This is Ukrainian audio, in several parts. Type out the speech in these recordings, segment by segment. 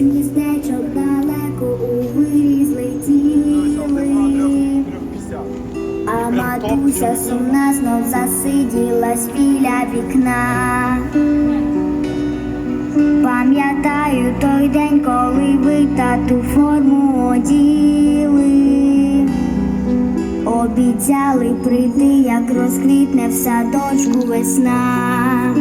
містечок далеко у вирі. А матуся сумна знов засиділась біля вікна. Пам'ятаю той день, коли ви тату форму оділи. Обіцяли прийти, як розквітне в садочку весна.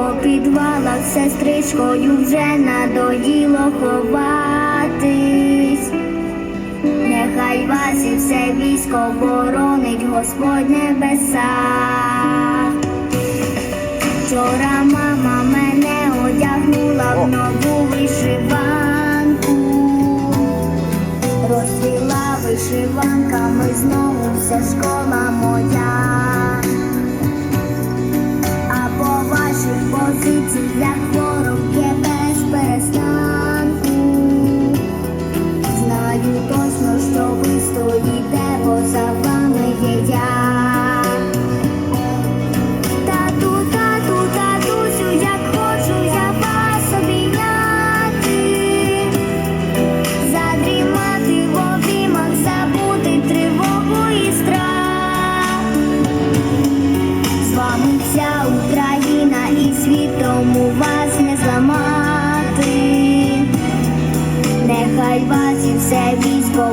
По підвалах сестричкою вже надоїло ховатись. Нехай вас і все військо боронить Господь небеса. Вчора мама мене одягнула в нову вишиванку, розцвіла вишиванками знову вся школа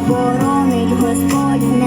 боронить Господь в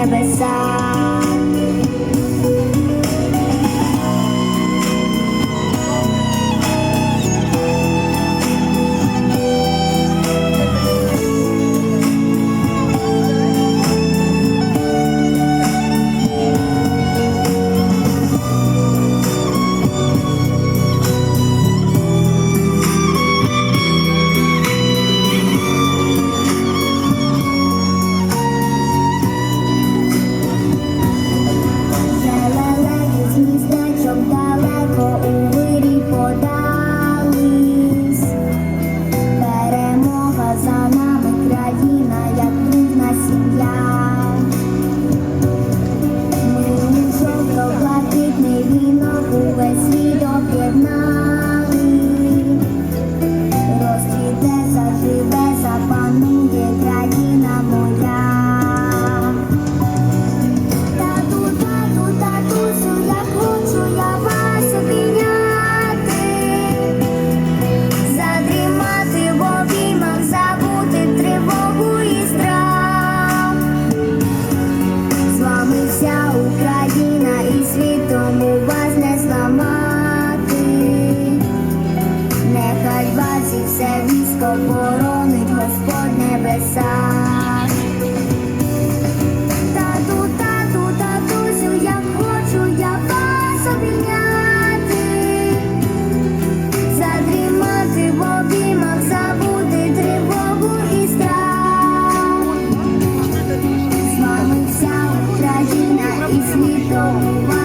все військо боронить Господь небеса. Тату, тату, татусю, як хочу я вас обійняти, задрімати в обіймах, забути тривогу і страх. З вами вся і світом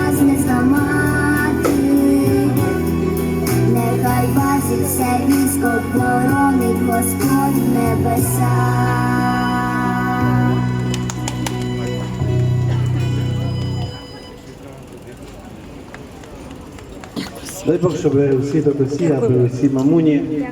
військо боронить Господь небеса. Дай Бог, щоб всі татусі, аби всі мамуні